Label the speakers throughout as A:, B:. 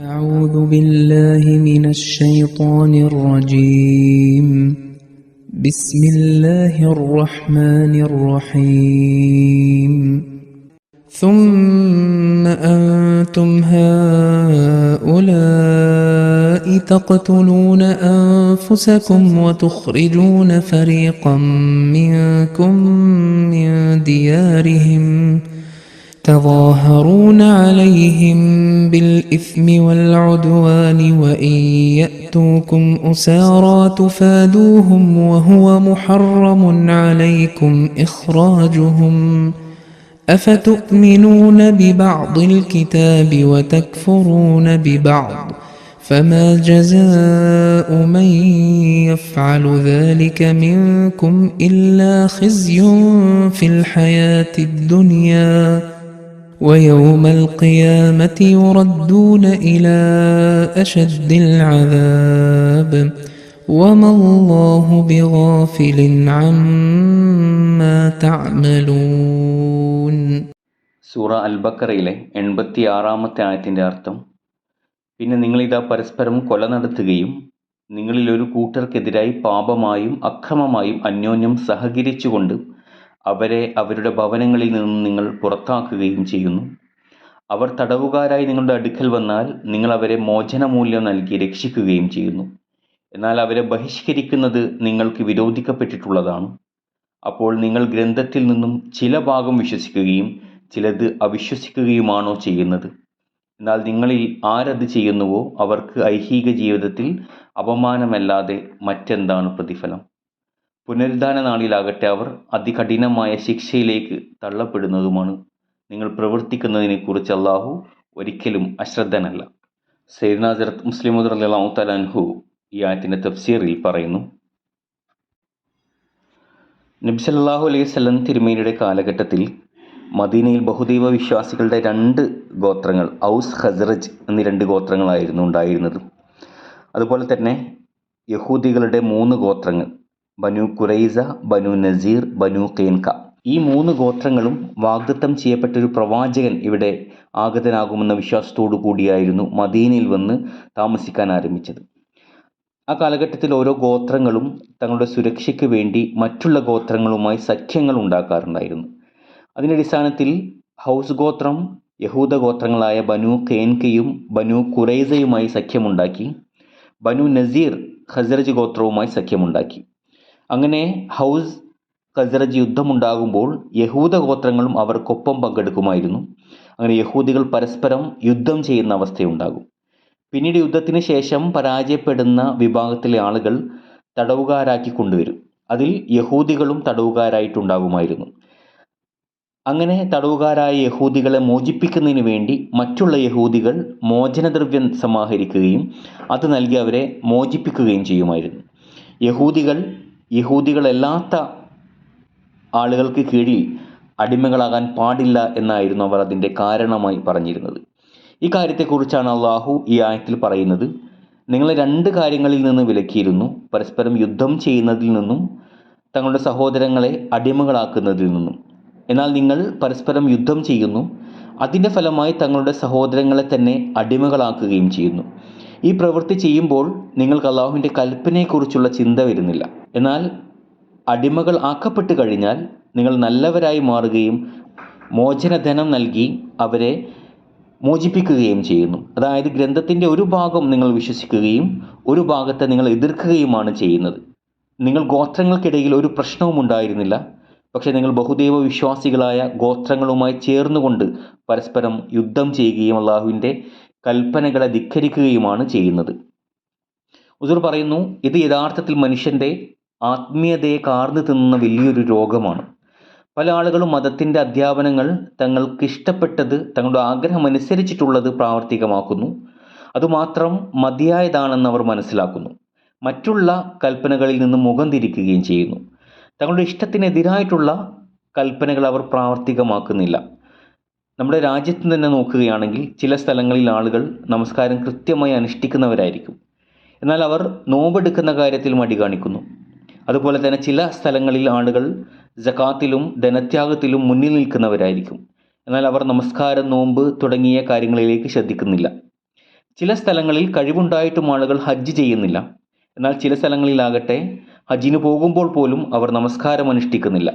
A: أعوذ بالله من الشيطان الرجيم. بسم الله الرحمن الرحيم. ثم أنتم هؤلاء تقتلون أنفسكم وتخرجون فريقا منكم من ديارهم. تظاهرون عليهم بالإثم والعدوان وإن يأتوكم أسارى تفادوهم وهو محرم عليكم إخراجهم أفتؤمنون ببعض الكتاب وتكفرون ببعض فما جزاء من يفعل ذلك منكم إلا خزي في الحياة الدنيا ويوم القيامة يردون إلى أشد العذاب وما الله بغافل عما تعملون
B: സൂറ അൽ ബക്കറയിലെ എൺപത്തി ആറാമത്തെ ആയത്തിൻ്റെ അർത്ഥം പിന്നെ നിങ്ങളിതാ പരസ്പരം കൊല നടത്തുകയും നിങ്ങളിൽ ഒരു കൂട്ടർക്കെതിരായി പാപമായും അക്രമമായും അന്യോന്യം സഹകരിച്ചുകൊണ്ട് അവരെ അവരുടെ ഭവനങ്ങളിൽ നിന്നും നിങ്ങൾ പുറത്താക്കുകയും ചെയ്യുന്നു. അവർ തടവുകാരായി നിങ്ങളുടെ അടുക്കൽ വന്നാൽ നിങ്ങൾ അവരെ മോചനമൂല്യം നൽകി രക്ഷിക്കുകയും ചെയ്യുന്നു. എന്നാൽ അവരെ ബഹിഷ്കരിക്കുന്നത് നിങ്ങൾക്ക് വിരോധിക്കപ്പെട്ടിട്ടുള്ളതാണ്. അപ്പോൾ നിങ്ങൾ ഗ്രന്ഥത്തിൽ നിന്നും ചില ഭാഗം വിശ്വസിക്കുകയും ചിലത് അവിശ്വസിക്കുകയുമാണോ ചെയ്യുന്നത്? എന്നാൽ നിങ്ങളിൽ ആരത് ചെയ്യുന്നുവോ? അവർക്ക് ഐഹിക ജീവിതത്തിൽ അപമാനമല്ലാതെ മറ്റെന്താണ് പ്രതിഫലം? പുനരുദ്ധാന നാളിലാകട്ടെ അവർ അതികഠിനമായ ശിക്ഷയിലേക്ക് തള്ളപ്പെടുന്നതുമാണ്. നിങ്ങൾ പ്രവർത്തിക്കുന്നതിനെക്കുറിച്ച് അള്ളാഹു ഒരിക്കലും അശ്രദ്ധനല്ല. സൈനാജറത്ത് മുസ്ലിം അള്ളാഹു ഈ ആയത്തിന്റെ തഫ്സീറിൽ പറയുന്നു. നബ്സല്ലാഹു അലൈഹി സ്വലം തിരുമേനിയുടെ കാലഘട്ടത്തിൽ മദീനയിൽ ബഹുദൈവ വിശ്വാസികളുടെ രണ്ട് ഗോത്രങ്ങൾ ഔസ് ഹസറജ് എന്നീ രണ്ട് ഗോത്രങ്ങളായിരുന്നു ഉണ്ടായിരുന്നത്. അതുപോലെ തന്നെ യഹൂദികളുടെ മൂന്ന് ഗോത്രങ്ങൾ ബനു കുറൈസ ബനു നസീർ ബനു കേൻക ഈ മൂന്ന് ഗോത്രങ്ങളും വാഗ്ദത്തം ചെയ്യപ്പെട്ട ഒരു പ്രവാചകൻ ഇവിടെ ആഗതനാകുമെന്ന വിശ്വാസത്തോടു കൂടിയായിരുന്നു മദീനയിൽ വന്ന് താമസിക്കാൻ ആരംഭിച്ചത്. ആ കാലഘട്ടത്തിൽ ഓരോ ഗോത്രങ്ങളും തങ്ങളുടെ സുരക്ഷയ്ക്ക് വേണ്ടി മറ്റുള്ള ഗോത്രങ്ങളുമായി സഖ്യങ്ങൾ ഉണ്ടാക്കാറുണ്ടായിരുന്നു. അതിന്റെ അടിസ്ഥാനത്തിൽ ഹൗസ് ഗോത്രം യഹൂദ ഗോത്രങ്ങളായ ബനു കേൻകയും ബനു കുറൈസയുമായി സഖ്യമുണ്ടാക്കി ബനു നസീർ ഖസറജ് ഗോത്രവുമായി സഖ്യമുണ്ടാക്കി. അങ്ങനെ ഹൗസ് ഖസറജ് യുദ്ധമുണ്ടാകുമ്പോൾ യഹൂദ ഗോത്രങ്ങളും അവർക്കൊപ്പം പങ്കെടുക്കുമായിരുന്നു. അങ്ങനെ യഹൂദികൾ പരസ്പരം യുദ്ധം ചെയ്യുന്ന അവസ്ഥയുണ്ടാകും. പിന്നീട് യുദ്ധത്തിന് ശേഷം പരാജയപ്പെടുന്ന വിഭാഗത്തിലെ ആളുകൾ തടവുകാരാക്കി കൊണ്ടുവരും. അതിൽ യഹൂദികളും തടവുകാരായിട്ടുണ്ടാകുമായിരുന്നു. അങ്ങനെ തടവുകാരായ യഹൂദികളെ മോചിപ്പിക്കുന്നതിന് വേണ്ടി മറ്റുള്ള യഹൂദികൾ മോചനദ്രവ്യം സമാഹരിക്കുകയും അത് നൽകി അവരെ മോചിപ്പിക്കുകയും ചെയ്യുമായിരുന്നു. യഹൂദികൾ യഹൂദികളല്ലാത്ത ആളുകൾക്ക് കീഴിൽ അടിമകളാകാൻ പാടില്ല എന്നായിരുന്നു അവർ അതിന്റെ കാരണമായി പറഞ്ഞിരുന്നത്. ഈ കാര്യത്തെക്കുറിച്ചാണ് അള്ളാഹു ഈ ആയത്തിൽ പറയുന്നത്. നിങ്ങളെ രണ്ട് കാര്യങ്ങളിൽ നിന്ന് വിലക്കിയിരുന്നു. പരസ്പരം യുദ്ധം ചെയ്യുന്നതിൽ നിന്നും തങ്ങളുടെ സഹോദരങ്ങളെ അടിമകളാക്കുന്നതിൽ നിന്നും. എന്നാൽ നിങ്ങൾ പരസ്പരം യുദ്ധം ചെയ്യുന്നു. അതിന്റെ ഫലമായി തങ്ങളുടെ സഹോദരങ്ങളെ തന്നെ അടിമകളാക്കുകയും ചെയ്യുന്നു. ഈ പ്രവൃത്തി ചെയ്യുമ്പോൾ നിങ്ങൾക്ക് അള്ളാഹുവിന്റെ കൽപ്പനയെക്കുറിച്ചുള്ള ചിന്ത വരുന്നില്ല. എന്നാൽ അടിമകൾ ആക്കപ്പെട്ട് കഴിഞ്ഞാൽ നിങ്ങൾ നല്ലവരായി മാറുകയും മോചനധനം നൽകി അവരെ മോചിപ്പിക്കുകയും ചെയ്യുന്നു. അതായത് ഗ്രന്ഥത്തിന്റെ ഒരു ഭാഗം നിങ്ങൾ വിശ്വസിക്കുകയും ഒരു ഭാഗത്തെ നിങ്ങൾ എതിർക്കുകയുമാണ് ചെയ്യുന്നത്. നിങ്ങൾ ഗോത്രങ്ങൾക്കിടയിൽ ഒരു പ്രശ്നവും ഉണ്ടായിരുന്നില്ല. പക്ഷേ നിങ്ങൾ ബഹുദൈവ വിശ്വാസികളായ ഗോത്രങ്ങളുമായി ചേർന്നുകൊണ്ട് പരസ്പരം യുദ്ധം ചെയ്യുകയും അള്ളാഹുവിന്റെ കൽപ്പനകളെ ധിക്കരിക്കുകയുമാണ് ചെയ്യുന്നത്. ഉസൂർ പറയുന്നു ഇത് യഥാർത്ഥത്തിൽ മനുഷ്യന്റെ ആത്മീയതയെ കാർന്നു തിന്നുന്ന വലിയൊരു രോഗമാണ്. പല ആളുകളും മതത്തിന്റെ അധ്യാപനങ്ങൾ തങ്ങൾക്ക് ഇഷ്ടപ്പെട്ടത് തങ്ങളുടെ ആഗ്രഹം അനുസരിച്ചിട്ടുള്ളത് പ്രാവർത്തികമാക്കുന്നു. അതുമാത്രം മതിയായതാണെന്ന് അവർ മനസ്സിലാക്കുന്നു. മറ്റുള്ള കൽപ്പനകളിൽ നിന്ന് മുഖം തിരിക്കുകയും ചെയ്യുന്നു. തങ്ങളുടെ ഇഷ്ടത്തിനെതിരായിട്ടുള്ള കൽപ്പനകൾ അവർ പ്രാവർത്തികമാക്കുന്നില്ല. നമ്മുടെ രാജ്യത്ത് തന്നെ നോക്കുകയാണെങ്കിൽ ചില സ്ഥലങ്ങളിൽ ആളുകൾ നമസ്കാരം കൃത്യമായി അനുഷ്ഠിക്കുന്നവരായിരിക്കും. എന്നാൽ അവർ നോമ്പെടുക്കുന്ന കാര്യത്തിൽ മടി കാണിക്കുന്നു. അതുപോലെ തന്നെ ചില സ്ഥലങ്ങളിൽ ആളുകൾ ജക്കാത്തിലും ധനത്യാഗത്തിലും മുന്നിൽ നിൽക്കുന്നവരായിരിക്കും. എന്നാൽ അവർ നമസ്കാരം നോമ്പ് തുടങ്ങിയ കാര്യങ്ങളിലേക്ക് ശ്രദ്ധിക്കുന്നില്ല. ചില സ്ഥലങ്ങളിൽ കഴിവുണ്ടായിട്ടും ആളുകൾ ഹജ്ജ് ചെയ്യുന്നില്ല. എന്നാൽ ചില സ്ഥലങ്ങളിലാകട്ടെ ഹജ്ജിന് പോകുമ്പോൾ പോലും അവർ നമസ്കാരം അനുഷ്ഠിക്കുന്നില്ല.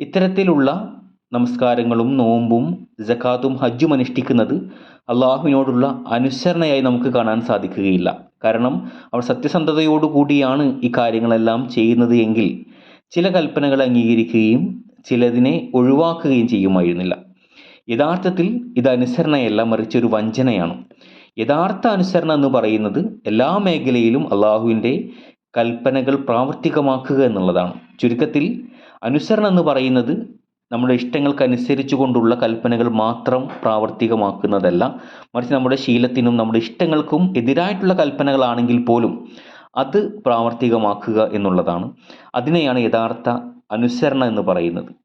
B: ഇത്തരത്തിലുള്ള നമസ്കാരങ്ങളും നോമ്പും ജക്കാത്തും ഹജ്ജും അനുഷ്ഠിക്കുന്നത് അള്ളാഹുവിനോടുള്ള അനുസരണയായി നമുക്ക് കാണാൻ സാധിക്കുകയില്ല. കാരണം അവർ സത്യസന്ധതയോടുകൂടിയാണ് ഈ കാര്യങ്ങളെല്ലാം ചെയ്യുന്നത് എങ്കിൽ ചില കൽപ്പനകൾ അംഗീകരിക്കുകയും ചിലതിനെ ഒഴിവാക്കുകയും ചെയ്യുമായിരുന്നില്ല. യഥാർത്ഥത്തിൽ ഇത് അനുസരണയല്ല മറിച്ച് ഒരു വഞ്ചനയാണ്. യഥാർത്ഥ അനുസരണ എന്ന് പറയുന്നത് എല്ലാ മേഖലയിലും അള്ളാഹുവിന്റെ കൽപ്പനകൾ പ്രാവർത്തികമാക്കുക എന്നുള്ളതാണ്. ചുരുക്കത്തിൽ അനുസരണം എന്ന് പറയുന്നത് നമ്മുടെ ഇഷ്ടങ്ങൾക്കനുസരിച്ച് കൊണ്ടുള്ള കൽപ്പനകൾ മാത്രം പ്രാവർത്തികമാക്കുന്നതല്ല. മറിച്ച് നമ്മുടെ ശീലത്തിനും നമ്മുടെ ഇഷ്ടങ്ങൾക്കും എതിരായിട്ടുള്ള കൽപ്പനകളാണെങ്കിൽ പോലും അത് പ്രാവർത്തികമാക്കുക എന്നുള്ളതാണ്. അതിനെയാണ് യഥാർത്ഥ അനുസരണം എന്ന് പറയുന്നത്.